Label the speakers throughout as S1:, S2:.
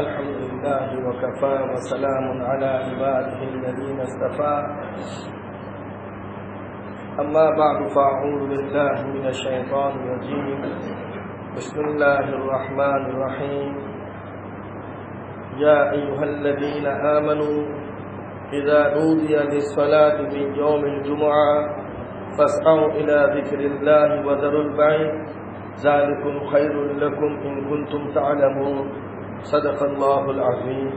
S1: الحمد لله وكفى وسلام على عباده الذين اصطفى أما بعد فأعوذ بالله من الشيطان الرجيم بسم الله الرحمن الرحيم يا أيها الذين آمنوا إذا نودي للصلاة من يوم الجمعة فاسعوا إلى ذكر الله وذروا البعيد ذلكم خير لكم إن كنتم تعلمون صدق الله العظيم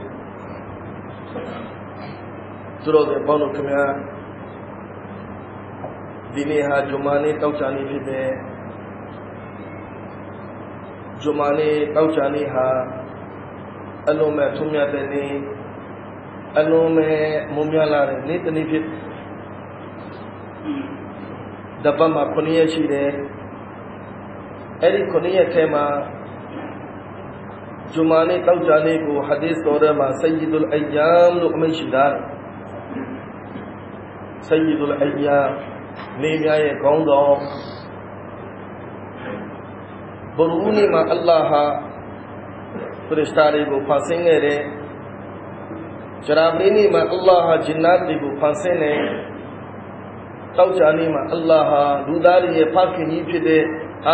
S1: သူတို့ပြန်ပေါ့လို့ခင်ဗျာဒီနေ့ဟာဂျူမာနေ့တောက်ချာနေ့ဖြစ်တယ်ဂျူမာနေ့တောက်ချာနေ့ဟာအလုံးမဲ့ထုံးမြတဲ့နေ့အလုံးမဲ့မုံမြလာတဲ့နေ့တစ်နေ့ဖြစ်တပတ်မှာ9ရက်ရှိတယ်အဲ့ဒီ9ရက်ထဲမှာ جمعانے تب جانے کو حدیث دور ما سید الایام لقم شدار سید الایام نیمیائے گاؤں گاؤں برونی ما اللہ فرشتارے کو پھانسیں گے رے جرابینی ما اللہ جناتی کو پھانسے نے تو جانی ما اللہ روداری پاکی نیچے دے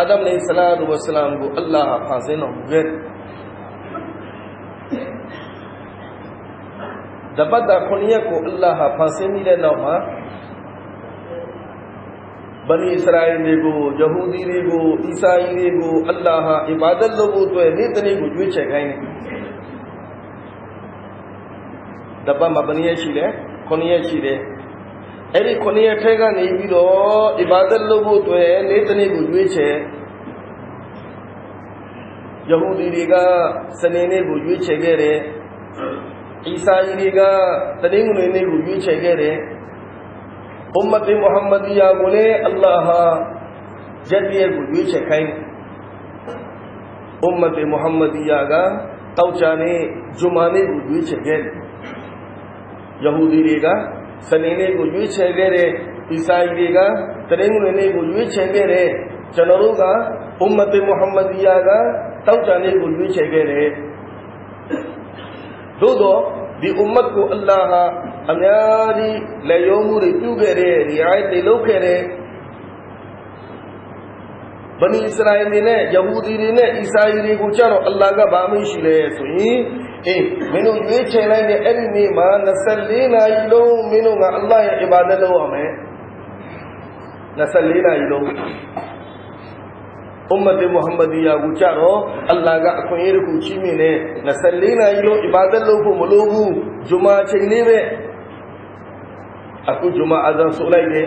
S1: آدم نے علیہ السلام کو اللہ پھانسے نہ ہوئے တပတ်တာ9ရက်ကိုအလ္လာဟ်ဖန်ဆင်းပြီးတဲ့နောက်မှာဗနီအစ္စရာအိလတွေကိုယဟူဒီတွေကိုအီစာယီတွေကိုအလ္လာဟ်အီဘာဒတ်လုပ်ဖို့အတွက်နေ့တစ်နေ့ကိုရွေးချယ်ခိုင်းတယ်တပတ်မှာဗနီရက်ရှိတယ်9ရက်ရှိတယ်အဲ့ဒီ9ရက်ထဲကနေပြီးတော့အီဘာဒတ်လုပ်ဖို့အတွက်နေ့တစ်နေ့ကိုရွေးချယ်ယဟူဒီတွေကစနေနေ့ကိုရွေးချယ်ခဲ့တယ်အီစာရီကတနင်္ဂနွေနေ့ကိုရွေးချယ်ခဲ့တယ်။ Ummat Muhammadiyah ကိုလည်းအလ္လာဟ်ဟာယက်တရက်ကိုရွေးချယ်ခိုင်းတယ်။ Ummat Muhammadiyah ကတောက်ချာနေ့ဂျူမာနေ့ကိုရွေးချယ်ခဲ့တယ်။ယဟူဒီတွေကစနေနေ့ကိုရွေးချယ်ခဲ့တယ်။အီစာရီတွေကတနင်္ဂနွေနေ့ကိုရွေးချယ်ခဲ့တယ်။ကျွန်တော်တို့က Ummat Muhammadiyah ကတောက်ချာနေ့ကိုရွေးချယ်ခဲ့တယ်။သို့တော့ဒီ ummat ကိုအလ္လာဟ်ဟာအများကြီးလက်ရုံးမှုတွေပြုခဲ့တဲ့ဒီအိုက်တွေလုပ်ခဲ့တဲ့ဘနီအစ္စရာအီတွေနဲ့ယဟူဒီတွေနဲ့အီစာယီတွေကိုကြတော့အလ္လာဟ်ကဘာမရှိလဲဆိုရင်အေးမင်းတို့ရွေးချယ်လိုက်တဲ့အဲ့ဒီနေ့မှာ24နာရီလုံးမင်းတို့ကအလ္လာဟ်ရဲ့အီဘာဒတ်လုပ်ရမယ်24နာရီလုံး ummati muhammadiya gucaro allah ga akon yeri ku chimine na sallina yilo ibadan lobu molobu juma chennibe aku juma azan sulaide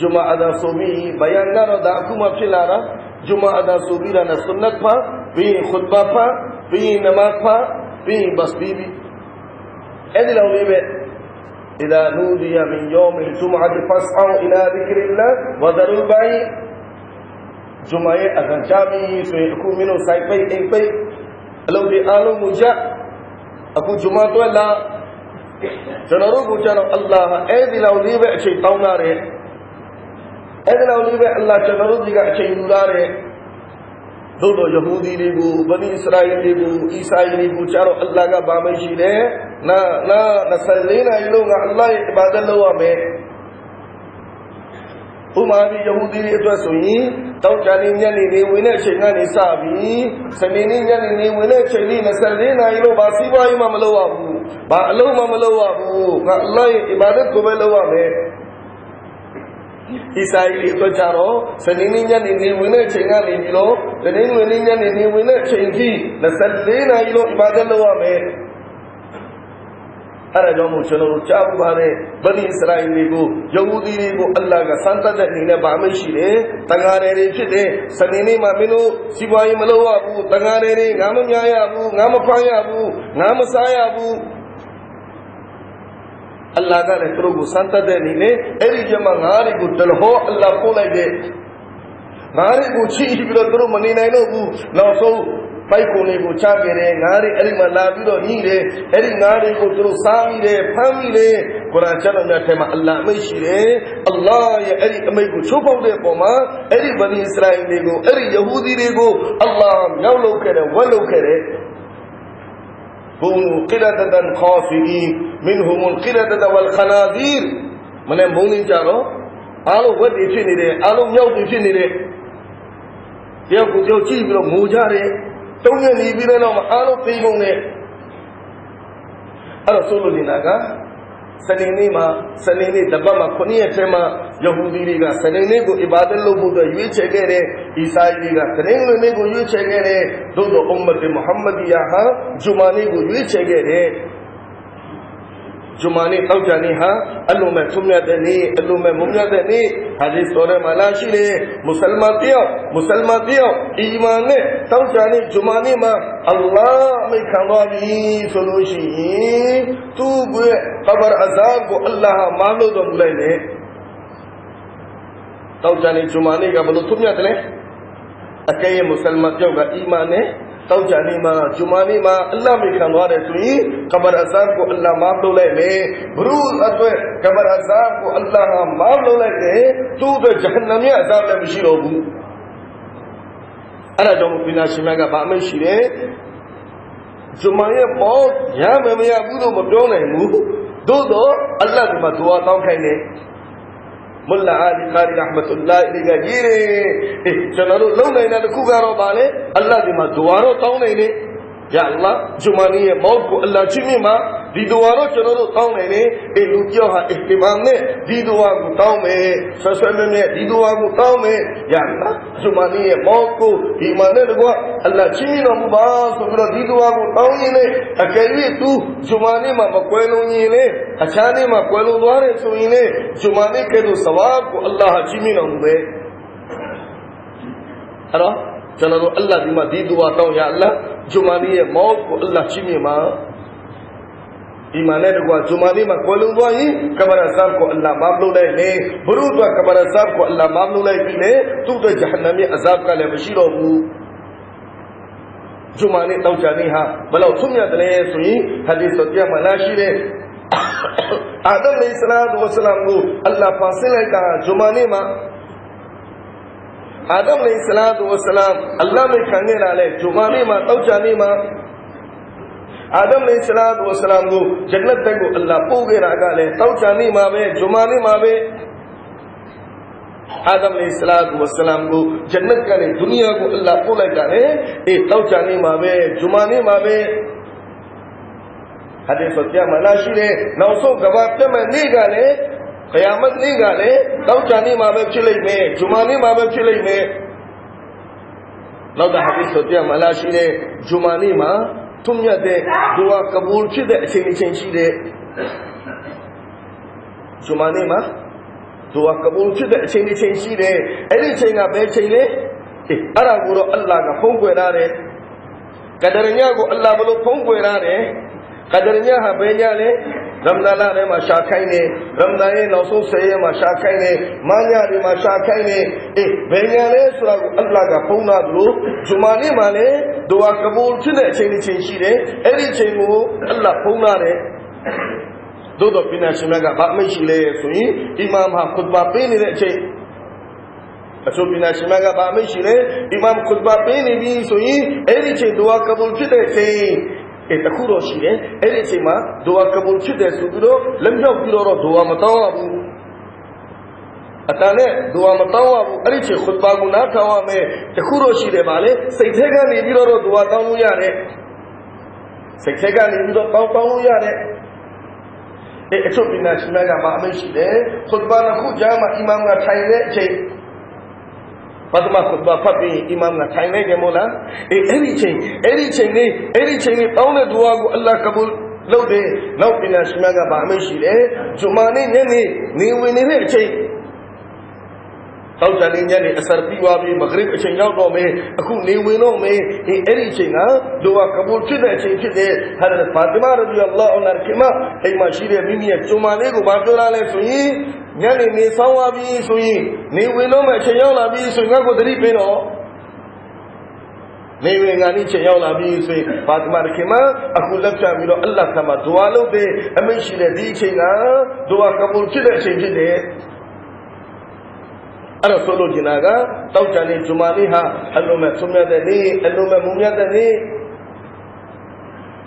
S1: juma azan somi bayan garo da aku ma filara juma azan somi na sunnat pa bi khutba pa bi namaz pa bi basbibi edilaw libe إذا نودي من يوم الجمعة فاسعوا إلى ذكر الله وذروا البعيد ဂျွန်မာရဲ့အဇန်ချာမီဆိုရင်အခုမင်းတို့စိုက်ပိတ်အိမ်ပိတ်အလုပ်တွေအားလုံးကိုရပ်အခုဂျွန်မာတွက်လာကျွန်တော်တို့ကကျတော့အလ္လာဟ်အဲဒီလောက်လေးပဲအချိန်တောင်းလာတယ်အဲဒီလောက်လေးပဲအလ္လာဟ်ကျွန်တော်တို့ဒီကအချိန်ယူလာတယ်သို့တော့ယဟူဒီတွေကိုဗနီအစ္စရာအိလတွေကိုအီစာအိလတွေကိုကျတော့အလ္လာဟ်ကဘာမရှိလဲနာနာ24နာရီလုံးကအလ္လာဟ်ရဲ့အဘာဒတ်လုပ်ရမယ်ဥမာပြီးယဟူဒီတွေအတွက်ဆိုရင်တောက်ကြနေညနေနေဝင်တဲ့အချိန်ကနေစပြီးစနေနေ့ညနေနေဝင်တဲ့အချိန်လေး24နာရီလို့ဘာစီးပွားရေးမှမလုပ်ရဘူး။ဘာအလုပ်မှမလုပ်ရဘူး။ငါအလိုက်အီဘာဒတ်ကိုပဲလုပ်ရမယ်။ဣဆိုင်လေးတို့ကြတော့စနေနေ့ညနေနေဝင်တဲ့အချိန်ကနေပြီးတော့တနင်္ဂနွေနေ့ညနေနေဝင်တဲ့အချိန်ထိ24နာရီလို့အီဘာဒတ်လုပ်ရမယ်။အဲဒါကြောင့်မို့ကျွန်တော်တို့ကြားပူပါတဲ့ဗလီစရိုင်းတွေကိုယုံကြည်တွေကိုအလ္လာဟ်ကစမ်းသပ်တဲ့အနေနဲ့ဗာမရှိတယ်တန်ခါရတွေဖြစ်တယ်စနေနေ့မှာမင်းတို့စီပွားရေးမလုပ်ရဘူးတန်ခါရတွေငါမများရဘူးငါမဖမ်းရဘူးငါမစားရဘူးအလ္လာဟ်ကလည်းသူတို့ကိုစမ်းသပ်တဲ့အနေနဲ့အဲ့ဒီကျမှငါးတွေကိုတလဟောအလ္လာဟ်ပို့လိုက်တဲ့ငါးတွေကိုချီးပြီးတော့သူတို့မနေနိုင်တော့ဘူးနောက်ဆုံးပိုက်ကုန်တွေကိုချခဲ့တယ်ငါးတွေအဲ့ဒီမှာလာပြီးတော့ညှိတယ်အဲ့ဒီငါးတွေကိုသူတို့စားမိတယ်ဖမ်းမိတယ်ကုရ်အာန်ကျမ်းတော်များထဲမှာအလ္လာဟ်မိတ်ရှိတယ်အလ္လာဟ်ရဲ့အဲ့ဒီအမိတ်ကိုချုပ်ဖောက်တဲ့ပုံမှာအဲ့ဒီဗနီအစ္စရာအိလတွေကိုအဲ့ဒီယဟူဒီတွေကိုအလ္လာဟ်မြောက်လုပ်ခဲ့တယ်ဝက်လုပ်ခဲ့တယ် كونوا قردة خافئين منهم القردة والخنازير မနဲ့မုန်းနေကြတော့အားလုံးဝက်တွေဖြစ်နေတယ်အားလုံးမြောက်တွေဖြစ်နေတယ်တယောက်ကိုတယောက်ကြည့်ပြီးတော့ငိုကြတယ်သုံးရက်နေပြီးတဲ့နောက်မှာအားလုံးသိမုံနဲ့အဲ့တော့ဆိုလိုနေတာကစနေနေ့မှာစနေနေ့တပတ်မှာခုနှစ်ရက်ထဲမှာယဟူဒီတွေကစနေနေ့ကိုအီဘာဒတ်လုပ်ဖို့အတွက်ရွေးချယ်ခဲ့တဲ့အီစာတွေကတနင်္ဂနွေနေ့ကိုရွေးချယ်ခဲ့တဲ့သို့တော့အုမ္မတ်မုဟမ္မဒီယာဟာဂျူမာနေ့ကိုရွေးချယ်ခဲ့တဲ့ جمانی خو جانی ہاں اللہ میں چمیا دینی نی اللہ میں ممیا دینی حدیث طور سور مالاشی رے مسلمان دیا مسلمان دیا ایمان نے تو جانی جمانی ما اللہ میں کھانوالی سلوشی تو گوئے قبر عذاب کو اللہ مانو دو ملے نی تو جانی جمانی کا بلو تمیا دلیں اکیئے مسلمان دیا ایمان نے တောက်ကြနေမှာဂျူမာနေမှာအလ္လာဟ်မေခံသွားတယ်ဆိုရင်ကဘာအဇာကိုအလ္လာဟ်မာဖလုပ်လိုက်မယ်ဘရူအတွက်ကဘာအဇာကိုအလ္လာဟ်မာဖလုပ်လိုက်တယ်သူ့အတွက်ဂျဟန္နမ်ရဲ့အဇာလည်းမရှိတော့ဘူးအဲ့ဒါကြောင့်ဘုရားရှင်မကဗာမိတ်ရှိတယ်ဂျူမာရဲ့ပေါ့ရမ်းမမရဘူးလို့မပြောနိုင်ဘူးသို့တော့အလ္လာဟ်ကမှဒုအာတောင်းခိုင်းတယ် ملا علي قاري رحمة الله إلي غيره إيه لو نينا لكو غارو الله دي دوارو تاو يا الله جمانية موت الله جمي ဒီဒူအာတော့ကျွန်တော်တို့တောင်းနိုင်တယ်အေလူပြောဟာအစ်တီမာနဲ့ဒီဒူအာကိုတောင်းမယ်ဆွဆွနဲ့နဲ့ဒီဒူအာကိုတောင်းမယ်ရလားအစ်မာနီရဲ့မောကိုဒီမာနဲ့တကွအလ္လာချင်းမြတော်မူပါဆိုပြီးတော့ဒီဒူအာကိုတောင်းရင်လေအကယ်၍သူဂျူမာနီမှာမကွယ်လုံးရင်လေအခြားနေ့မှာကွယ်လုံးသွားတယ်ဆိုရင်လေဂျူမာနီကဲ့သို့သဝါကိုအလ္လာချင်းမြတော်မူပဲအဲ့တော့ကျွန်တော်တို့အလ္လာဒီမှာဒီဒူအာတောင်းရအလ္လာဂျူမာနီရဲ့မောကိုအလ္လာချင်းမြမှာ ایمانے رکوا چمانی ما کولوں دو دوائی کبر عذاب کو اللہ معاملو لے لے برو دوا کبر عذاب کو اللہ معاملو لے بھی لے تو تو جہنمی عذاب کا لے بشیر ہو جمانی تو جانی ہاں بلو سنیا لے سوئی حدیث ہوتیا مناشی رے آدم علیہ السلام وسلم کو اللہ فاصل ہے کہا جمانی ماں آدم علیہ السلام وسلام اللہ میں کھانگے نالے جمانی ماں تو جانی ماں آدم نے سلام و سلام دو جنت دنگو اللہ پوگے راگا لے تو چانی ماوے جمانی ماوے آدم نے سلام و سلام دو جنت کانے دنیا کو اللہ پولے کانے اے تو چانی ماوے جمانی ماوے حدیث و مناشی رے نو سو گواب کے میں نہیں گانے قیامت نہیں گانے تو چانی ماوے چلے میں جمانی ماوے چلے میں نو دا حدیث و قیامہ ناشی لے جمانی ماں ထွတ်မြတ်တဲ့ဒုဝါကဘူလ်ဖြစ်တဲ့အချိန်အချိန်ရှိတဲ့ဂျူမာနေ့မှာဒုဝါကဘူလ်ဖြစ်တဲ့အချိန်အချိန်ရှိတဲ့အဲ့ဒီအချိန်ကဘယ်ချိန်လဲအေးအဲ့ဒါကိုတော့အလ္လာဟ်ကဖုံးကွယ်ထားတယ်ကဒရညကိုအလ္လာဟ်ဘလို့ဖုံးကွယ်ထားတယ်ကဒရညဟာဘယ်ညလဲရမဒန်လထဲမှာရှာခိုင်းတယ်ရမဒန်ရဲ့နောက်ဆုံး၁၀ရက်မှာရှာခိုင်းတယ်မညတွေမှာရှာခိုင်းတယ်အေးဘယ်ညာလဲဆိုတာကိုအလ္လာဟ်ကပုံနာသလိုဂျူမာနေ့မှာလည်းဒူအာကဘူလ်ဖြစ်တဲ့အချိန်တစ်ချိန်ရှိတယ်အဲ့ဒီအချိန်ကိုအလ္လာဟ်ပုံနာတယ်သို့တော့ပြည်နယ်ရှင်ကဘာမှရှိလဲဆိုရင်အီမာမ်ဟာခွတ်ဘာပေးနေတဲ့အချိန်အဆိုပြည်နယ်ရှင်ကဘာမှရှိလဲအီမာမ်ခွတ်ဘာပေးနေပြီဆိုရင်အဲ့ဒီအချိန်ဒူအာကဘူလ်ဖြစ်တဲ့အချိန်အဲတခုတော့ရှိတယ်အဲ့ဒီအချိန်မှာဒူအာကဘူလ်ဖြစ်တယ်ဆိုပြီးတော့လက်မြောက်ပြီးတော့ဒူအာမတောင်းရဘူးအတန်နဲ့ဒူအာမတောင်းရဘူးအဲ့ဒီချိန်ခွတ်ပါကူနာထောင်းရမယ်တခုတော့ရှိတယ်ပါလေစိတ်ထဲကနေပြီးတော့ဒူအာတောင်းလို့ရတယ်စိတ်ထဲကနေပြီးတော့တောင်းတောင်းလို့ရတယ်အဲအချုပ်ပညာရှင်များကမအမိတ်ရှိတယ်ခွတ်ပါနှစ်ခုကြားမှာအီမမ်ကထိုင်တဲ့အချိန်ပထမခုတော့ဖတ်ပြီးအီမမ်ကထိုင်နေကြမို့လားအေးအဲ့ဒီချိန်အဲ့ဒီချိန်လေးအဲ့ဒီချိန်လေးတောင်းတဲ့ဒူအာကိုအလ္လာဟ်ကဘူလ်လုပ်တယ်နောက်ပြန်ရှမကဘာအမိတ်ရှိတယ်ဂျူမာနေ့ညနေနေဝင်နေတဲ့အချိန်တောက်တန်လေးညနေအစရပြီးသွားပြီမဂရစ်အချိန်ရောက်တော့မေးအခုနေဝင်တော့မေးဒီအဲ့ဒီအချိန်ကလိုကကဘူဖြစ်တဲ့အချိန်ဖြစ်တဲ့ဟာရတ်ဖာတီမာရဒီအလ္လာဟ်အန်ဟာကီမာအိမ်မှာရှိတဲ့မိမိရဲ့ကျုံမလေးကိုမပြောလာလဲဆိုရင်ညနေနေဆောင်းသွားပြီဆိုရင်နေဝင်တော့မှအချိန်ရောက်လာပြီဆိုရင်ငါ့ကိုသတိပေးတော့နေဝင်ကနေချိန်ရောက်လာပြီဆိုရင်ဖာတီမာရခင်မအခုလက်ချပြီးတော့အလ္လာဟ်ကမှဒွါလုပ်တဲ့အမိန့်ရှိတဲ့ဒီအချိန်ကဒွါကဘူဖြစ်တဲ့အချိန်ဖြစ်တဲ့အဲ့တော့ဆိုလိုချင်တာကတောက်တန်လေးဂျူမာလေးဟာအလုံးမဲ့ဆုံးမြတ်တဲ့နေ့အလုံးမဲ့မုံမြတ်တဲ့နေ့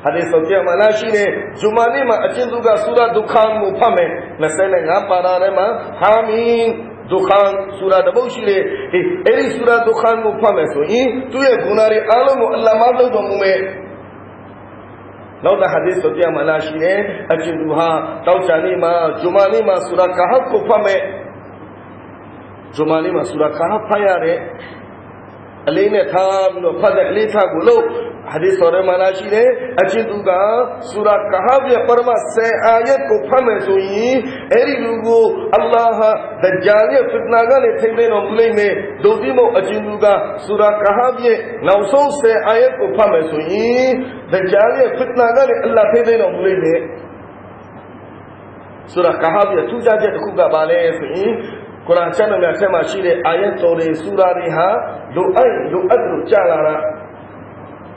S1: ဟာဒီဆိုပြမလာရှိတဲ့ဂျူမာလေးမှာအကျဉ်းသူကဆူရဒုက္ခကိုဖတ်မယ်25ပါရာထဲမှာဟာမင်းဒုက္ခဆူရာတပုတ်ရှိလေဒီအဲ့ဒီဆူရာဒုက္ခကိုဖတ်မယ်ဆိုရင်သူ့ရဲ့ဂုဏတွေအားလုံးကိုအလ္လာဟ်မလုပ်တော်မူမယ်နောက်တဲ့ဟာဒီသ်ဆိုပြမလာရှိတဲ့အကျဉ်းသူဟာတောက်ချာနေမှာဂျူမာနေမှာဆူရာကာဟတ်ကိုဖတ်မယ်ဂျူမာလေးမှာဆူရာကာဟဖတ်ရတဲ့အလေးနဲ့ထားပြီးတော့ဖတ်တဲ့အလေးထားကိုလို့ဟာဒီဆော်ရမလာရှိတယ်အချင်းသူကဆူရာကာဟရဲ့ပရမဆယ်အာယတ်ကိုဖတ်မယ်ဆိုရင်အဲ့ဒီလူကိုအလ္လာဟ်ဒဂျာလ်ရဲ့ဖစ်နာကနေထိမ့်သိမ်းတော်မူလိမ့်မယ်ဒုတိမအချင်းသူကဆူရာကာဟရဲ့နောက်ဆုံးဆယ်အာယတ်ကိုဖတ်မယ်ဆိုရင်ဒဂျာလ်ရဲ့ဖစ်နာကနေအလ္လာဟ်ထိမ့်သိမ်းတော်မူလိမ့်မယ်ဆူရာကာဟရဲ့ထူးခြားချက်တစ်ခုကဘာလဲဆိုရင်ကုရ်အာန်ဆက်လက်ဆက်မှာရှိတဲ့အာယတ်တော်တွေဆူရာတွေဟာလိုအပ်လိုအပ်လို့ကြာလာတာ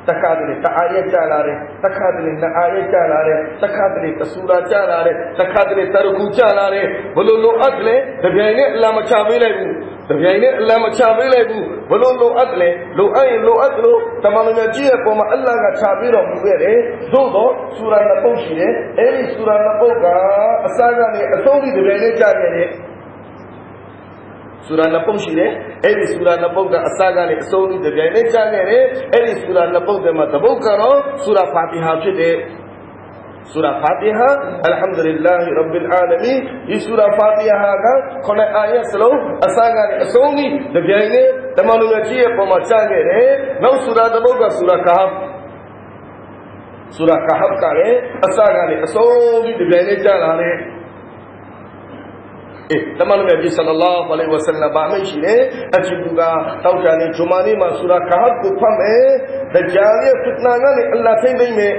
S1: တခါတလေတအားရကြလာတယ်တခါတလေနအားရကြလာတယ်တခါတလေတဆူရာကြလာတယ်တခါတလေတရခုကြလာတယ်ဘလို့လိုအပ်လဲတပြိုင်နဲ့အလမချပေးလိုက်ဘူးတပြိုင်နဲ့အလမချပေးလိုက်ဘူးဘလို့လိုအပ်လဲလိုအပ်ရင်လိုအပ်လို့တမန်တော်ကြီးရဲ့ပုံမှာအလ္လာဟ်ကချပေးတော်မူခဲ့တယ်သို့တော့ဆူရာနှစ်ပုတ်ရှိတယ်အဲဒီဆူရာနှစ်ပုတ်ကအစကနေအဆုံးထိတပြိုင်နဲ့ကြခဲ့တယ်ဆူရာနှစ်ပုတ်ရှိတယ်အဲ့ဒီဆူရာနှစ်ပုတ်ကအစကနေအဆုံးထိကြိုင်နဲ့ကြားခဲ့တယ်အဲ့ဒီဆူရာနှစ်ပုတ်ထဲမှာတပုတ်ကတော့ဆူရာဖာတီဟာဖြစ်တယ်ဆူရာဖာတီဟာအလ်ဟမ်ဒူလ illah ရဘ်ဘ်အာလမီဒီဆူရာဖာတီဟာကခုနအာယတ်စလုံးအစကနေအဆုံးထိကြိုင်နဲ့တမန်တော်ကြီးရဲ့ပုံမှာကြားခဲ့တယ်နောက်ဆူရာတပုတ်ကဆူရာကာဟ်ဆူရာကာဟ်ကလည်းအစကနေအဆုံးထိကြိုင်နဲ့ကြားလာတယ် تمام نبی صلی اللہ علیہ وسلم بامی شیرے عجیبو گا تو کہت کو پھم دجالی فتنہ گا اللہ تھے بھئی ہاں؟ میں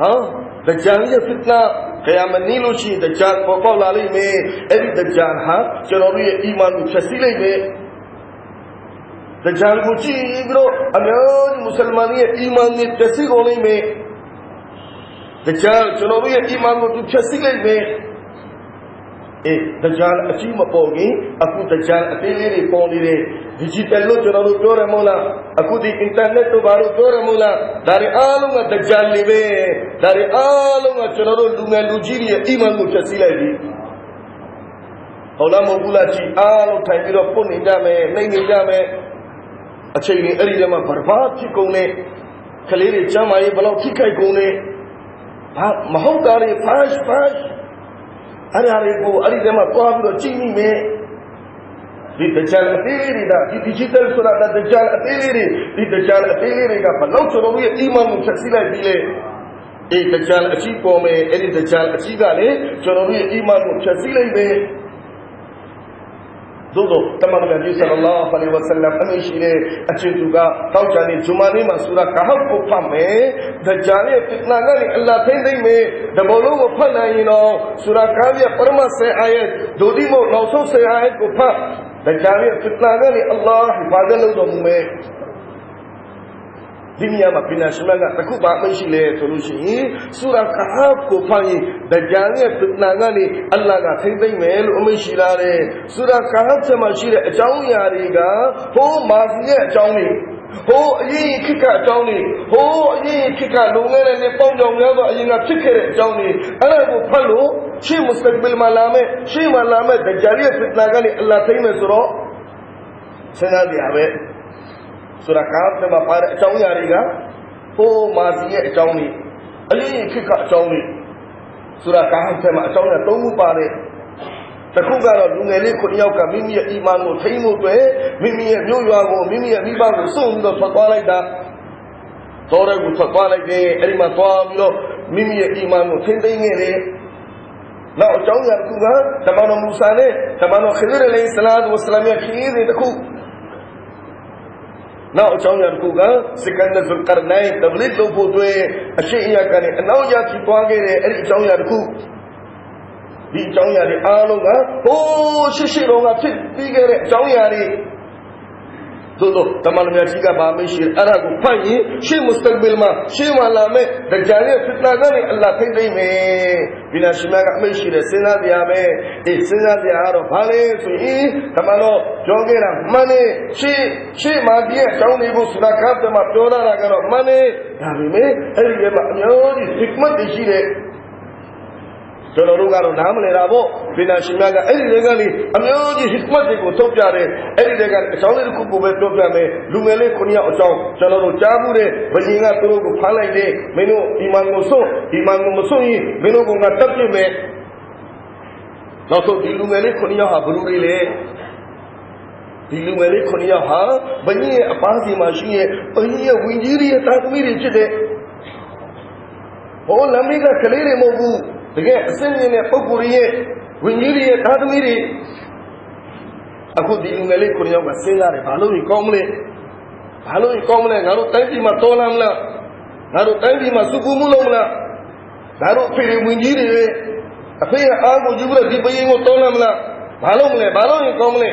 S1: ہاں دجالی فتنہ قیام نیلو چی دجال پوکو لالی میں ایوی دجال ہاں چنوری ایمان چسی لے میں دجال کو چی امیان مسلمانی ایمان نے چسی گولی میں دجال چنوری ایمان کو چسی لے میں အေးဒဂျာလ်အကြီးမပေါ်ခင်အခုဒဂျာလ်အသေးလေးတွေပေါ်နေတယ် digital လို့ကျွန်တော်တို့ပြောရမို့လားအခုဒီ internet တို့ဘာလို့ပြောရမို့လားဒါတွေအားလုံးကဒဂျာလ်တွေပဲဒါတွေအားလုံးကကျွန်တော်တို့လူငယ်လူကြီးတွေရဲ့အီမန်ကိုဖျက်ဆီးလိုက်ပြီဟုတ်လားမဟုတ်ဘူးလားကြည်အားလုံးထိုင်ပြီးတော့ပုတ်နေကြမယ်နှိမ့်နေကြမယ်အချိန်တွေအဲ့ဒီတည်းမှာဘဘာဖြစ်ကုန်တဲ့ကလေးတွေကျမ်းမာရေးဘယ်လောက်ထိခိုက်ကုန်လဲဘာမဟုတ်တာတွေ fash fash အဲ့ဒါတွေကိုအဲ့ဒီထဲမှာသွားပြီးတော့ကြည့်မိမယ်ဒီတကြံအသေးလေးတွေကဒီ digital ဆိုတာတကြံအသေးလေးတွေဒီတကြံအသေးလေးတွေကဘလောက်ကျွန်တော်တို့ရဲ့ email ကိုဖြတ်စီးလိုက်ပြီးလဲအေးတကြံအကြီးပေါ်မယ်အဲ့ဒီတကြံအကြီးကလေကျွန်တော်တို့ရဲ့ email ကိုဖြတ်စီးလိုက်မယ် دو دو تمام نبی صلی اللہ علیہ وسلم ہمیں شیرے اچھے تو گا جانے جمعنی مصورہ کہاں حق کو پھا میں در فتنہ گانے اللہ تھے دی میں در بولو وہ نو سورہ کاویہ پرما سے آئے دو دی مو نو سو سے آئے کو پھا در فتنہ گانے اللہ حفاظ اللہ میں ဒီနေရာမှာပညာရှင်မကတခုပါမရှိလဲဆိုလို့ရှိရင်ဆူရာကာဟ်ကိုဖတ်ရင်ဒကြံရဲ့ပြနာကနေအလ္လာဟ်ကထိမ့်သိမ့်မယ်လို့အမိန့်ရှိလာတယ်ဆူရာကာဟ်ထဲမှာရှိတဲ့အကြောင်းအရာတွေကဟိုးမာစီရဲ့အကြောင်းတွေဟိုးအရင်ခေတ်ကအကြောင်းတွေဟိုးအရင်ခေတ်ကလုံခဲ့တဲ့နေပေါင်းကြောင်များသောအရင်ကဖြစ်ခဲ့တဲ့အကြောင်းတွေအဲ့ဒါကိုဖတ်လို့ရှေ့မုစတဘီလ်မှာလာမဲ့ရှေ့မှာလာမဲ့ဒကြံရဲ့ပြနာကနေအလ္လာဟ်ထိမ့်မယ်ဆိုတော့စဉ်းစားကြရပဲဆိုတာကာဖ်မှာပါတဲ့အကြောင်းအရာတွေကဟိုမာဇီရဲ့အကြောင်းတွေအလင်းခေတ်ကအကြောင်းတွေဆိုတာကာဖ်မှာအကြောင်းအရာ၃ခုပါတဲ့တစ်ခုကတော့လူငယ်လေး9ယောက်ကမိမိရဲ့အီမန်ကိုထိန်းဖို့အတွက်မိမိရဲ့မျိုးရွာကိုမိမိရဲ့မိဘကိုစွန့်ပြီးတော့ထွက်သွားလိုက်တာတော်ရကိုထွက်သွားလိုက်တယ်အဲဒီမှာသွားပြီးတော့မိမိရဲ့အီမန်ကိုထိန်းသိမ်းခဲ့တယ်နောက်အကြောင်းအရာတစ်ခုကတမန်တော်မူဆာနဲ့တမန်တော်ခရစ်အလိစလာမ်ဝဆလမ်ရဲ့ခရီးစဉ်တစ်ခုနောက်အကြောင်းအရာတစ်ခုကစကန်ဒဇုလ်ကာနိုင်တဘလစ်လုပ်ဖို့အတွက်အရှိအယကနေအနောက်ရဖြစ်သွားခဲ့တဲ့အဲ့ဒီအကြောင်းအရာတစ်ခုဒီအကြောင်းအရာတွေအားလုံးကဟိုးရှိရှိတော့ကဖြစ်ပြီးခဲ့တဲ့အကြောင်းအရာတွေသို့တော့တမန်တော်များကြီးကဘာမရှိအဲ့ဒါကိုဖတ်ရင်ရှေ့မုစတက်ဘီလ်မှာရှေ့မှာလာမဲ့ဒကြရဲ့ဖစ်နာကနေအလ္လာဟ်ထိတ်သိမ့်မယ်ဒီလားရှင်မကအမရှိတဲ့စဉ်းစားကြရမယ်အေးစဉ်းစားကြရတော့ဘာလဲဆိုရင်တမန်တော်ပြောခဲ့တာမှန်နေရှေ့ရှေ့မှာဒီအကြောင်းတွေကိုဆူရာကတ်မှာပြောလာတာကတော့မှန်နေဒါပေမဲ့အဲ့ဒီမှာအများကြီး hikmat ရှိတဲ့ကျွန်တော်တို့ကတော့နားမလည်တာပေါ့ပညာရှင်များကအဲ့ဒီတွေကနေအမျိုးကြီးဟစ်မတ်တွေကိုထုတ်ပြတယ်အဲ့ဒီတွေကအကြောင်းလေးတစ်ခုကိုပဲပြောပြမယ်လူငယ်လေးခုနှစ်ယောက်အကြောင်းကျွန်တော်တို့ကြားမှုတဲ့ဘရင်ကသူတို့ကိုဖမ်းလိုက်တယ်မင်းတို့အီမန်ကိုစွန့်အီမန်ကိုမစွန့်ရင်မင်းတို့ကငါတပ်ပြစ်မယ်နောက်ဆုံးဒီလူငယ်လေးခုနှစ်ယောက်ဟာဘလူတွေလေဒီလူငယ်လေးခုနှစ်ယောက်ဟာဘရင်ရဲ့အပားစီမှာရှိရဲ့ဘရင်ရဲ့ဝင်ကြီးရဲ့တာသမီတွေဖြစ်တဲ့ဟောလမ်းမကကလေးတွေမဟုတ်ဘူးတကယ်အစင်းရင်းတဲ့ပုံကိုယ်ရဲ့ဝိညာဉ်ရဲ့သားသမီးတွေအခုဒီလူငယ်လေးခုနှစ်ယောက်ကစဉ်းစားတယ်ဘာလို့ဒီကောင်းမလဲဘာလို့ဒီကောင်းမလဲငါတို့တိုင်းပြည်မှာတော်လာမလားငါတို့တိုင်းပြည်မှာစုကူမှုလုပ်မလားငါတို့ဖေရဝင်းကြီးတွေအဖေကအားကိုကြည့်ပြီးတော့ဒီပရင်ကိုတော်လာမလားဘာလို့မလဲဘာလို့ဒီကောင်းမလဲ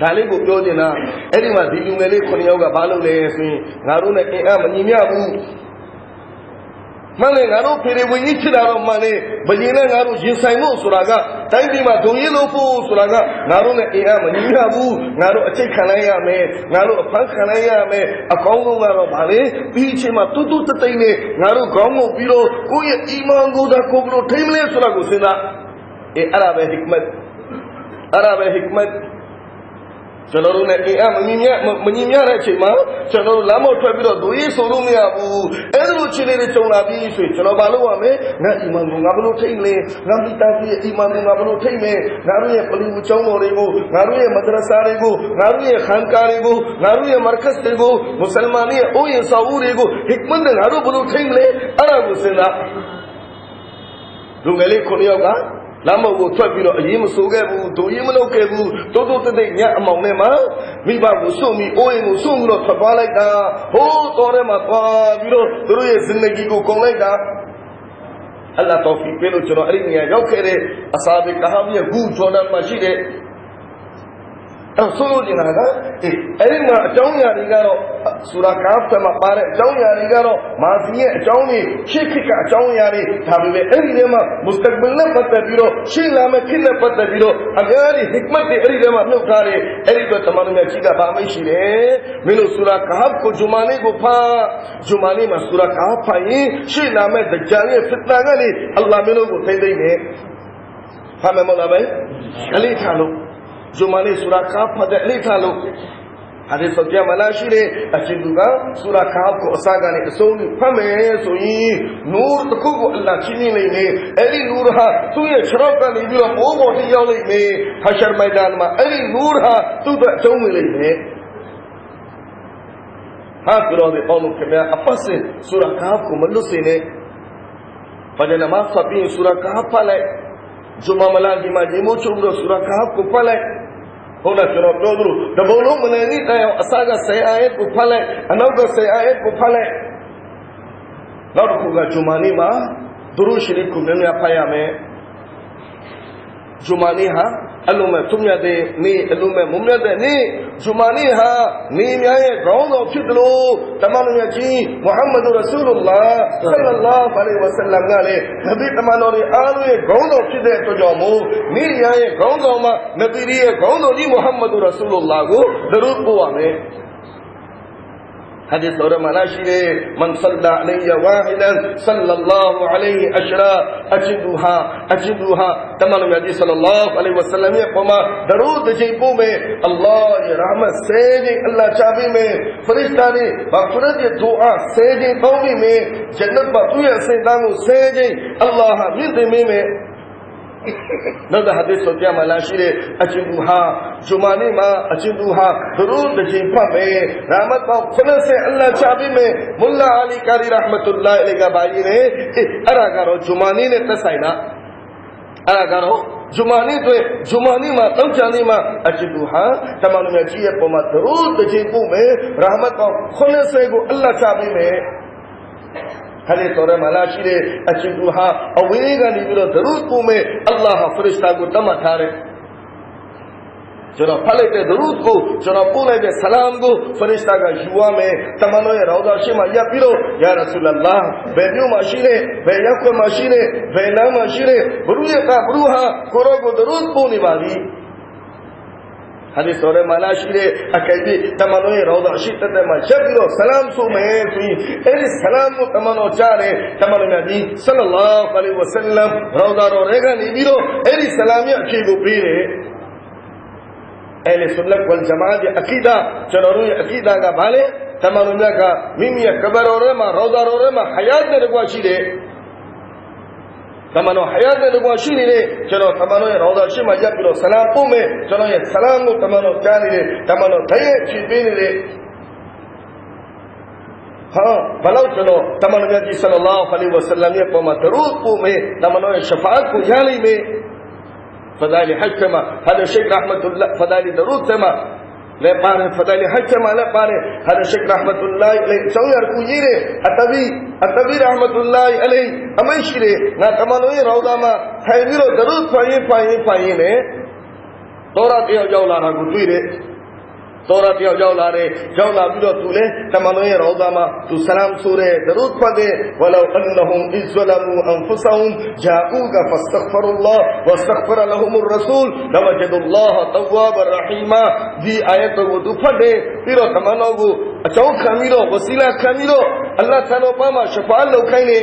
S1: ဒါလေးကိုပြောနေတာအဲ့ဒီမှာဒီလူငယ်လေးခုနှစ်ယောက်ကဘာလုပ်လဲဆိုရင်ငါတို့နဲ့အင်အားမညီမျှဘူးမှန်လေငါတို့ဖေဖေဝင်ကြီးဖြစ်တာတော့မှန်လေဘယင်နဲ့ငါတို့ရင်ဆိုင်ဖို့ဆိုတာကတိုင်းပြည်မှာဒုံရင်လို့ဖို့ဆိုတာကငါတို့နဲ့အင်အားမညီရဘူးငါတို့အကျိတ်ခံလိုက်ရမယ်ငါတို့အဖမ်းခံလိုက်ရမယ်အကောင်းဆုံးကတော့ဗာလေပြီးအချိန်မှာတူးတူးတသိမ့်နဲ့ငါတို့ခေါင်းငုံပြီးတော့ကိုယ့်ရဲ့အီမန်ကိုသာကိုယ်ဘလို့ထိမလဲဆိုတာကိုစဉ်းစားအဲအဲ့ဒါပဲ hikmat အဲ့ဒါပဲ hikmat ကျွန်တော်တို့နဲ့အင်အားမညီမျှမညီမျှတဲ့အချိန်မှာကျွန်တော်တို့လမ်းမထွက်ပြီးတော့ဒွေးဆိုလို့မရဘူးအဲ့ဒါလိုခြေလေးတွေကြုံလာပြီးဆိုရင်ကျွန်တော်ဘာလုပ်ရမလဲငါအီမန်ကိုငါဘလို့ထိတ်လဲငါမိသားစုရဲ့အီမန်ကိုငါဘလို့ထိတ်မလဲငါတို့ရဲ့ပလီဝကျောင်းတော်တွေကိုငါတို့ရဲ့မဒရဆာတွေကိုငါတို့ရဲ့ခန်ကာတွေကိုငါတို့ရဲ့မရကတ်တွေကိုမွတ်စလမန်ရဲ့အိုးရင်ဆောက်ဦးတွေကိုဟစ်မန်တွေငါတို့ဘလို့ထိတ်မလဲအဲ့ဒါကိုစဉ်းစားလူငယ်လေးခုနှစ်ယောက်ကလမ်းမကိုထွက်ပြီးတော့အရင်မဆိုးခဲ့ဘူးဒုံရင်မလုပ်ခဲ့ဘူးတိုးတိုးတိတ်တိတ်ညအမောင်နဲ့မှမိဘကိုစွန့်ပြီးအိုးအိမ်ကိုစွန့်ပြီးတော့ထွက်သွားလိုက်တာဟိုးတော်ထဲမှာသွားပြီးတော့သူတို့ရဲ့ဇင်နဂီကိုကုန်လိုက်တာအလ္လာတော်ဖီပေးလို့ကျွန်တော်အဲ့ဒီနေရာရောက်ခဲ့တဲ့အစာဘေကဟာမီရဲ့ဂူဂျော်ဒန်မှာရှိတဲ့အဲ့ဆိုလို့ကျင်တာကအေးအဲ့ဒီမှာအကြောင်းအရာတွေကတော့ဆူရာကာဖ်မှာပါတဲ့အကြောင်းအရာတွေကတော့မာဇီရဲ့အကြောင်းတွေရှေ့ခေတ်ကအကြောင်းအရာတွေဒါပေမဲ့အဲ့ဒီထဲမှာမုစတက်ဘယ်နဲ့ပတ်သက်ပြီးတော့ရှေ့လာမယ့်ခေတ်နဲ့ပတ်သက်ပြီးတော့အများကြီးဟစ်မတ်တွေအဲ့ဒီထဲမှာနှုတ်ထားတယ်အဲ့ဒီတော့တမန်တော်များကြီးကဗာမိတ်ရှိတယ်မင်းတို့ဆူရာကာဖ်ကိုဂျူမာနီကိုဖာဂျူမာနီမှာဆူရာကာဖ်ဖာရင်ရှေ့လာမယ့်ဒဂျာရဲ့ဖစ်နာကနေအလ္လာဟ်မင်းတို့ကိုထိမ့်သိမ့်တယ်ဖာမယ်မဟုတ်လားဗျအဲ့ဒီထားလို့ Jumani surah Kahf ada lita lo. Hadis Sofia Manashire achiduga surah Kahf ko asagani soni pame soni nur takubu Allah chini le ne ali nur ha tu ye sharab ka ni bila bo bo ti yaw le ne hashar maidan ma ali nur ha tu ta chong le ne ha bro de onu kemya apase surah Kahf ko mallu se ne pada namaz sabin surah Kahf pale जुमा मला की माँ जेमो चुम दो सूरा कहा कुपल है ဟုတ်လားကျွန်တော်ပြောသလိုတဘုံလုံးမလည်သည့်တိုင်အောင်အစက10အာယတ်ကိုဖတ်လိုက်အနောက်က10အာယတ်ကိုဖတ်လိုက်နောက်တစ်ခုကဂျူမာနေ့မှာသူတို့ရှိတဲ့ခုနည်းများဖတ်ရမယ်ဂျူမာနေ့ဟာအလုံးမဲ့သူမြတ်တဲ့နေ့အလုံးမဲ့မုံမြတ်တဲ့နေ့ဂျူမာနေ့ဟာနေများရဲ့ခေါင်းဆောင်ဖြစ်တယ်လို့တမန်တော်ကြီးမုဟမ္မဒ်ရာဆူလူလာဆလလာဟ်အလိုင်းဝဆလမ်ကလည်းနဗီတမန်တော်ရဲ့အားလုံးရဲ့ခေါင်းဆောင်ဖြစ်တဲ့အတွက်ကြောင့်မို့နေ့များရဲ့ခေါင်းဆောင်မှာနဗီရဲ့ခေါင်းဆောင်ကြီးမုဟမ္မဒ်ရာဆူလူလာကိုဒရုပ်ပို့ရမယ် حدیث اور مناشی ہے من صلی علی واحدا صلی اللہ علیہ اشرا اجدھا اجدھا تمام نبی صلی اللہ علیہ وسلم کو ما درود جیبو میں اللہ یہ رحمت سے جی اللہ چابی میں فرشتہ نے مغفرت دعا سے جی بوی میں جنت باطیہ سے دانو سے جی اللہ مدمی میں سوچیا مالا شیربو ہاں جمانی میں رحمت خلن سے اللہ چابی میں بھائی ارا گارو جمانی نے تصائی ارا گارو جمانی ماں جانی ہاں تمام اجیبر تمانو میں جی جی رحمت خلن سے ہلے تو رم اللہ شیرے اچھی گوہا اوہی گانی بلو درود کو میں اللہ فرشتہ کو تم اٹھا رہے پھلے پہ درود کو جنہاں پولے پہ سلام کو فرشتہ کا یوا میں تمانوے روضہ شما یا پیرو یا رسول اللہ بے نیو ماشینے بے یکو ماشینے بے نام ماشینے بروی کا بروہا کرو کو درود پونی باری ဟာဒီဆော်ရမလာရှိတဲ့အကိုက်ဒီတမန်တော်ရဲ့ရောသာရှိတဲ့တဲ့မှာရက်ပြီးတော့ဆလမ်ဆိုမယ်ဆိုရင်အဲ့ဒီဆလမ်ကိုတမန်တော်ကြားတယ်တမန်တော်မြတ်ကြီးဆလလာဖလီဝဆလမ်ရောသာတော်တွေကနေပြီးတော့အဲ့ဒီဆလမ်ရဲ့အဖြေကိုပေးတယ် اہل سنت والجماعت یہ عقیدہ چنوروں یہ عقیدہ کا بھالے تمام دنیا کا میمی قبر اور ما روزہ اور ما حیات نے رکوا چھی دے تمانو حیات میں دبوا شیری لے چنو تمانو یہ روضہ شیم عجب کلو سلام پو میں چلو یہ سلام کو تمانو چانی لے تمانو دھئی اچھی بین لے ہاں بلو چلو تمانو جی صلی اللہ علیہ وسلم یہ پوما درود پو میں تمانو یہ شفاعت کو جانی میں فضائل حج سے ما فضائل درود سے ما لے پارے فتح لے ہر چمہ لے پارے ہر شک رحمت اللہ علیہ سوئی ہر کوئی رے اتبی اتبی رحمت اللہ علیہ امیشی رے نا کمانو یہ ما خیمی درود پائیں پائیں پائیں لے تورا دیا جاؤ لانا گو دورہ پیا جاؤ لارے جاؤ نہ بلو تو لے تو سلام سورے درود پدے ولو انہم از ظلموا انفسہم جاؤگا فاستغفر اللہ واستغفر لہم الرسول نوجد اللہ تواب الرحیمہ دی آیت کو دفع دے پیرو تمانو گو اچاؤں وسیلہ کھامیرو اللہ تعالیٰ پاما شفاء اللہ کھائنے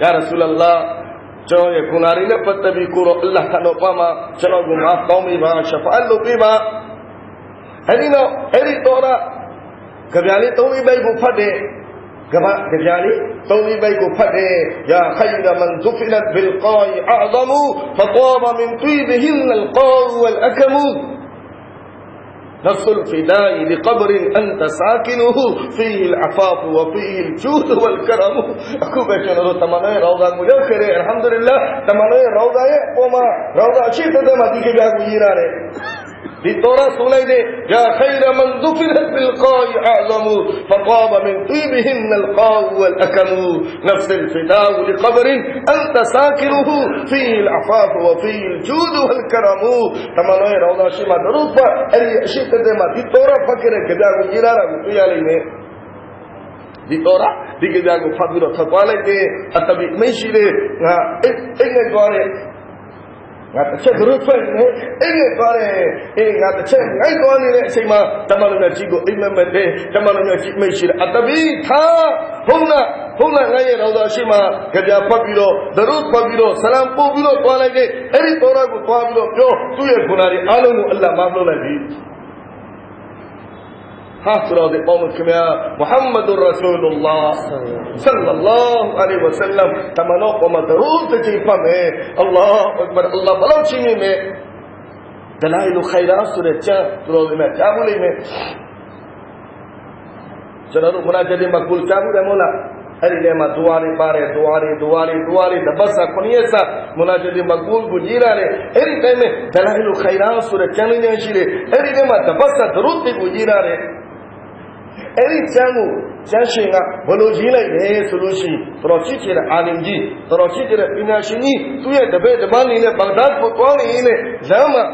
S1: یا رسول اللہ جو یہ کناری نے پتہ بھی کورو اللہ تعالیٰ پاما چلو گو معاف قومی با شفاء اللہ پی يا خير من من بالقاع أعظم طيبهن القاع والأكم نصل في الفداء لقبر أنت ساكنه فيه العفاف وفيه الجود والكرم أكو بيشن رو تمانوي روضا مجو الحمد لله تمانوي روضا يقوما روضا شيطة ما ديكي جاكو جيراني للتوراة وليدي يا خير من ذكرت بالقاء أعظم فقام من طيبهن القاء والأكم نفس الفداء لقبر أنت ساكره في العفاف وفي الجود والكرم تمانوي روضا شما دروب أري أشيك تما للتوراة فكرة كذا دي تورا دي دیگه جاگو فادورا تھپالے تے اتبی میشی دے ایک ایک گوارے ငါတစ်ချက်သူတို့ထွက်နေအိတ်နဲ့သွားတယ်အေးငါတစ်ချက်ငိုက်သွားနေတဲ့အချိန်မှာတမန်တော်ကြီးကိုအိမ်မက်မက်တဲ့တမန်တော်ကြီးမိတ်ရှိတယ်အတပိသာဟုတ်လားဟုတ်လားငါရဲ့တော်သားရှိမှကြပြဖတ်ပြီးတော့သူတို့ဖတ်ပြီးတော့ဆလမ်ပို့ပြီးတော့သွားလိုက်တဲ့အဲ့ဒီတော်ရကိုသွားပြီးတော့ပြောသူ့ရဲ့ခုနာတွေအားလုံးကိုအလ္လာဟ်မလုပ်လိုက်ပြီ حافظ قومك يا محمد رسول الله صلى الله عليه وسلم تمنو قوم ضرور تجيبا میں اللہ اکبر اللہ بلو چینی میں دلائل خیرات سورة چاہ سورة میں کیا بولی میں چنانو منا جدی مقبول کیا بولے مولا ارے لیما دوارے بارے دوارے دوارے دوارے دبسا کنیسا مناجد مقبول بجیرا رے ارے لیما دلائل خیرات سورة چاہ نہیں جانشی رے ارے لیما دبسا درود بھی بجیرا رے အဲ့ဒီကျမ်းကိုကျမ်းရှင်ကဘယ်လိုရေးလိုက်လဲဆိုလို့ရှိရင်တော်တော်ချစ်ချင်တဲ့အာလင်ကြီးတော်တော်ချစ်ချင်တဲ့ပညာရှင်ကြီးသူ့ရဲ့တပည့်တပန်းလေးနဲ့ဘဂ္ဂဒတ်ကိုသွားနေရင်လမ်းမှာ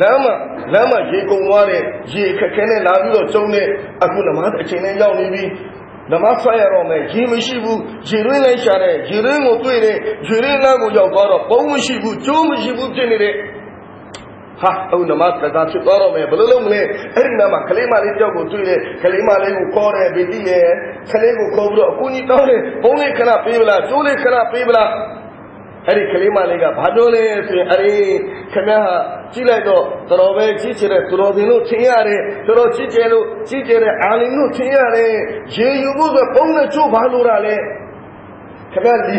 S1: လမ်းမှာလမ်းမှာရေကုန်သွားတဲ့ရေခက်ခဲနဲ့လာပြီးတော့ကျုံတဲ့အခုနမအချိန်နဲ့ရောက်နေပြီနမဆိုင်ရတော့မယ်ရေမရှိဘူးရေရင်းလိုက်ရှာတဲ့ရေရင်းကိုတွေ့တဲ့ရေရင်းလမ်းကိုရောက်သွားတော့ပုံမရှိဘူးကျိုးမရှိဘူးဖြစ်နေတဲ့ဟာအခုနမတ်ကစားဖြစ်သွားတော့မယ်ဘယ်လိုလုပ်မလဲအဲ့ဒီနားမှာကလေးမလေးတယောက်ကိုတွေ့တယ်ကလေးမလေးကိုခေါ်တယ်ဗီတိရယ်ကလေးကိုခေါ်ပြီးတော့အခုကြီးတောင်းတယ်ဘုံလေးခဏပေးမလားကျိုးလေးခဏပေးမလားအဲ့ဒီကလေးမလေးကဘာပြောလဲဆိုရင်အရင်ခင်ဗျားဟာကြည့်လိုက်တော့တော်ပဲကြည့်ချင်တဲ့တော်တင်လို့ထင်ရတယ်တော်ကြည့်ချင်လို့ကြည့်ချင်တဲ့အာလင်လို့ထင်ရတယ်ရေယူဖို့ဆိုပုံနဲ့ချိုးဘာလို့ရလဲခင်ဗျာဒီ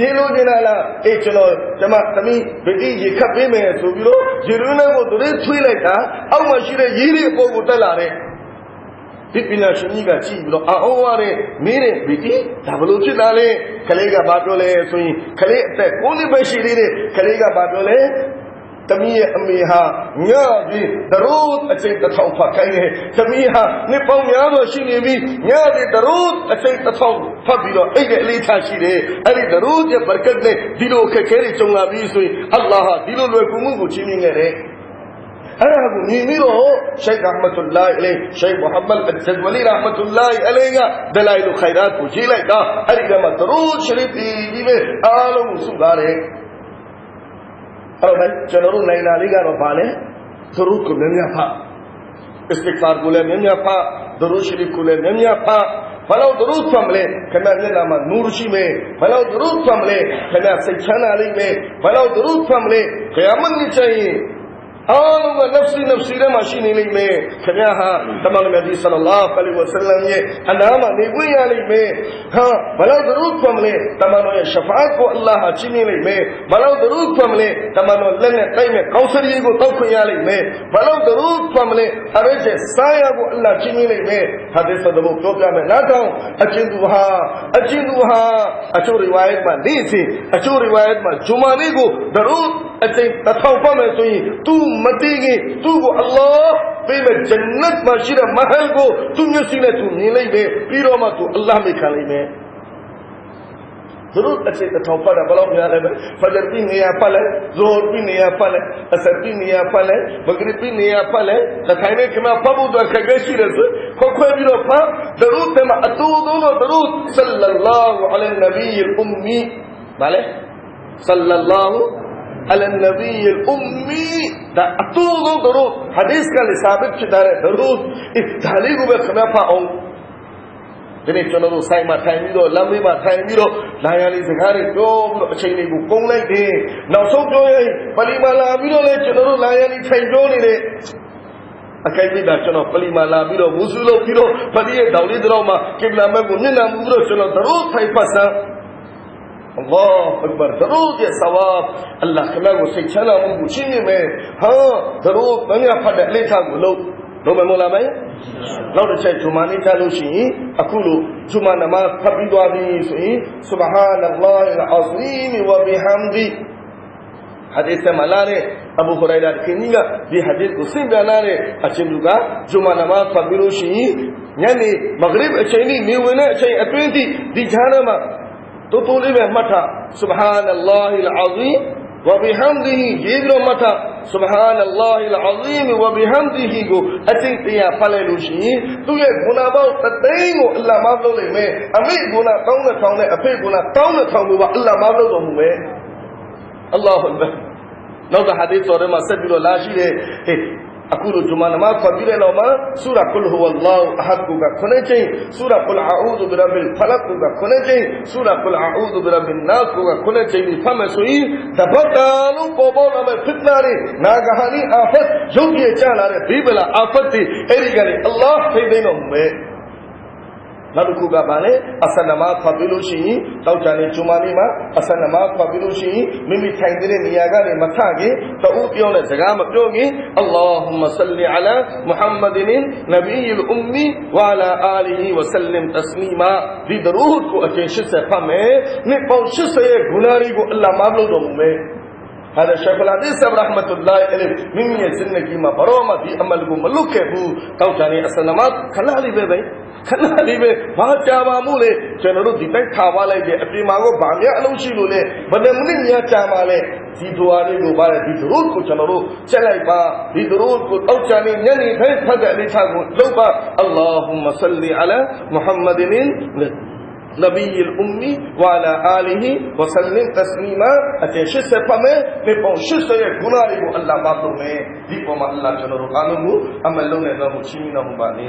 S1: ရေလို့ကျင်လာလားအေးကျွန်တော်ကျမသမီးဗတိရေခတ်ပေးမယ်ဆိုပြီးတော့ရေလုံးနဲ့ကိုသူတွေထွေးလိုက်တာအောက်မှာရှိတဲ့ရေတွေအပေါ်ကိုတက်လာတဲ့ဒီပညာရှင်ကြီးကကြည့်ပြီးတော့အအောင်ရတဲ့မင်းရဲ့ဗတိဒါဘလို့ဖြစ်တာလဲခလေးကဘာပြောလဲဆိုရင်ခလေးအသက်9နှစ်ပဲရှိသေးတယ်ခလေးကဘာပြောလဲတမီးရဲ့အမေဟာညပြီးတရိုးအစိတ်တစ်ထောင်ဖတ်ခိုင်းတယ်။တမီးဟာနှစ်ပေါင်းများစွာရှိနေပြီးညပြီးတရိုးအစိတ်တစ်ထောင်ဖတ်ပြီးတော့အဲ့ဒီအလေးထားရှိတယ်။အဲ့ဒီတရိုးရဲ့ဘရကတ်နဲ့ဒီလိုခက်ခဲတွေကြုံလာပြီးဆိုရင်အလ္လာဟ်ဟာဒီလိုလွယ်ကူမှုကိုချီးမြှင့်ခဲ့တယ်။အဲ့ဒါကိုမြင်ပြီးတော့ရှိတ်ရဟမတ်လာအလေးရှိတ်မုဟမ္မဒ်အဇဝလီရဟမတ်လာအလေးကဒလိုင်လူခိုင်ရတ်ကိုရေးလိုက်တာအဲ့ဒီကမှသရိုးရှရီဖီကြီးပဲအားလုံးစုသားတယ် نئی نالی کا روپال ضرور کو اسپیکار کو لے پا درو شریف کو لے فلو لینیا تھا بلو اللہ نامہ نورشی میں فلو درود ضرور سنبلے کنیا شکشا نالی میں فلو بلو ضرور قیامت نہیں چاہیے အားလုံးက nafsi nafsi ထဲမှာရှိနေလိမ့်မယ်ခင်ဗျာဟာတမန်တော်မြတ်ကြီးဆလလာဖလိဝဆလမ်ရဲ့အနာမှာနေခွင့်ရလိမ့်မယ်ဟာဘလောက်သရုပ်ဖွင့်မလဲတမန်တော်ရဲ့ရှဖာကိုအလ္လာဟ်ဟာချီးမြှင့်လိမ့်မယ်ဘလောက်သရုပ်ဖွင့်မလဲတမန်တော်လက်နဲ့တိုက်မဲ့ကောင်းစရီကိုတောက်ခွင့်ရလိမ့်မယ်ဘလောက်သရုပ်ဖွင့်မလဲအရက်ရဲ့စာယာကိုအလ္လာဟ်ချီးမြှင့်လိမ့်မယ်ဟာဒီသတ်ဘုတ်ပြောပြမယ်နောက်တော့အချင်းသူဟာအချင်းသူဟာအချို့ riwayat မှာနေ့စဉ်အချို့ riwayat မှာဂျူမာနေ့ကိုသရုပ်အသိတစ်ထောင်ပတ်မယ်ဆိုရင် तू မတည်ခင် तू ကိုအလ္လာဟ်ပေးမဲ့ဂျန်နတ်မှာရှိတဲ့မဟယ်ကို तू မျက်စိနဲ့ तू မြင်လိုက်မယ်ပြီးတော့မှ तू အလ္လာဟ်မေခံလိုက်မယ်သူတို့အစိတ်တစ်ထောင်ပတ်တာဘယ်လောက်များလဲပဲဖဂျာပြီးနေရာပတ်လဲဇိုဟ်ပြီးနေရာပတ်လဲအဆတ်ပြီးနေရာပတ်လဲမဂရစ်ပြီးနေရာပတ်လဲသခိုင်နဲ့ခမပတ်ဖို့တော့ခက်ခဲရှိတယ်ဆိုခွက်ခွဲပြီးတော့ပတ်ဒရုတ်တမအတူတူလို့ဒရုတ်ဆလ္လာလာဟူအလัยနဘီအူမီဗါလဲဆလ္လာလာဟူ على النبي الأمي دا أطول درود حديث كان لسابق في دار درود التعليق بخنافة أو ဒီနေ့ကျွန်တော်တို့ဆိုင်မှာထိုင်ပြီးတော့လမ်းမေးမှာထိုင်ပြီးတော့လာရလေးစကားတွေပြောပြီးတော့အချိန်လေးကိုပုံလိုက်တယ်။နောက်ဆုံးပြောရင်ပလီမာလာပြီးတော့လည်းကျွန်တော်တို့လာရလေးထိုင်ပြောနေတယ်။အကိုက်မိတာကျွန်တော်ပလီမာလာပြီးတော့မူဆူလုပ်ပြီးတော့ပတိရဲ့တောင်လေးတောင်မှာကိဗလာမက်ကိုမျက်နှာမူပြီးတော့ကျွန်တော်သရိုးထိုင်ပတ်စမ်း अल्लाह अकबर दरोज ये सवाब अल्लाह खमा को से छना मु पूछिए मैं हां दरोज बंगा फट ले था को लो လုံးမမလားမယ်နောက်တစ်ချက်ဂျူမာနေကြလို့ရှိရင်အခုလိုဂျူမာနမဖတ်ပြီးသွားပြီဆိုရင်ဆုဘဟာနလ္လာဟ်အဇီမဝဘီဟမ်ဒီဟာဒီသ်မှာလာတဲ့အဘူဟူရိုင်ရာကင်းကြီးကဒီဟာဒီသ်ကိုစင်ပြန်လာတဲ့အချင်းလူကဂျူမာနမဖတ်ပြီးလို့ရှိရင်ညနေမဂရစ်အချိန်ထိနေဝင်တဲ့အချိန်အတွင်းထိဒီခြားထဲမှာတိုးတိုးလေးပဲမှတ်ထား subhanallahi alazim wa bihamdihi ရေးပြီးတော့မှတ်ထား subhanallahi alazim wa bihamdihi ကိုအတိတ်တရားဖတ်လိုက်လို့ရှိရင်သူ့ရဲ့ဂုဏပေါင်းသသိန်းကိုအလ္လာဟ်မလုပ်နိုင်မယ်အမိဂုဏ10000နဲ့အဖေဂုဏ10000ကိုပါအလ္လာဟ်မလုပ်တော်မူမယ်အလ္လာဟ်အက်ဘာနောက်တဲ့ဟာဒီတော်မှာဆက်ပြီးတော့လာရှိတဲ့ဟေ့ أقول جمان ما قبيل لما سورة قل هو الله أحد كوكا كونجي سورة قل أعوذ برب الفلق كوكا كونجي سورة قل أعوذ برب الناس كوكا كونجي فما سوي دبتالو قبول أمي ري ناقهاني آفت جوكي جانا ري بيبلا آفت تي إريغاني الله في مي နောက်တစ်ခုကဘာလဲအဆနမဖတ်ပြီးလို့ရှိရင်တောက်ကြနေဂျူမာလေးမှာအဆနမဖတ်ပြီးလို့ရှိရင်မိမိထိုင်တဲ့နေရာကနေမထခင်တအုပ်ပြောတဲ့စကားမပြောခင်အလ္လာဟူမဆလီအလာမုဟမ္မဒင်နဗီယ်အွမ်မီဝါလာအာလီဟီဝဆလမ်တစလီမာဒီဒရူဟ်ကိုအကျဉ်း80ဖတ်မယ်နှစ်ပေါင်း80ရဲ့ဂူနာရီကိုအလ္လာမမလုပ်တော့ဘူးမယ်ဟာဒါရှာဖလာဒီဆဘရဟမတုလ္လာဟ်အလိမိမိရဲ့ဇင်နဂီမှာဘရောမဒီအမလ်ကိုမလုပ်ခဲ့ဘူးတောက်ချာနေအစနမခလာလေးပဲပဲခဏလေးပဲဘာကြာပါမို့လဲကျွန်တော်တို့ဒီတိုက်ခါပါလိုက်တယ်အပြင်မှာကဘာများအလုံးရှိလို့လဲဘယ်နှစ်မိနစ်များကြာပါလဲဒီဒွာတွေကိုပါလေဒီဒရုတ်ကိုကျွန်တော်တို့ချက်လိုက်ပါဒီဒရုတ်ကိုတောက်ချာနေညနေတိုင်းဖတ်တဲ့အလေးထားကိုလုပ်ပါအလ္လာဟူမဆလီအလာမုဟမ္မဒင်နဗီအယ်အွမ်မီဝါလာအာလီဟီဝဆလမ်တစလီမာအကျေရှိစဖမဲမေပုံရှိစရဲ့ဂုဏတွေကိုအလ္လာဟ်ပါလို့မယ်ဒီပေါ်မှာအလ္လာဟ်ကျွန်တော်တို့အားလုံးကိုအမလုံးနဲ့တော့ချီးမြှောက်မှုပါနေ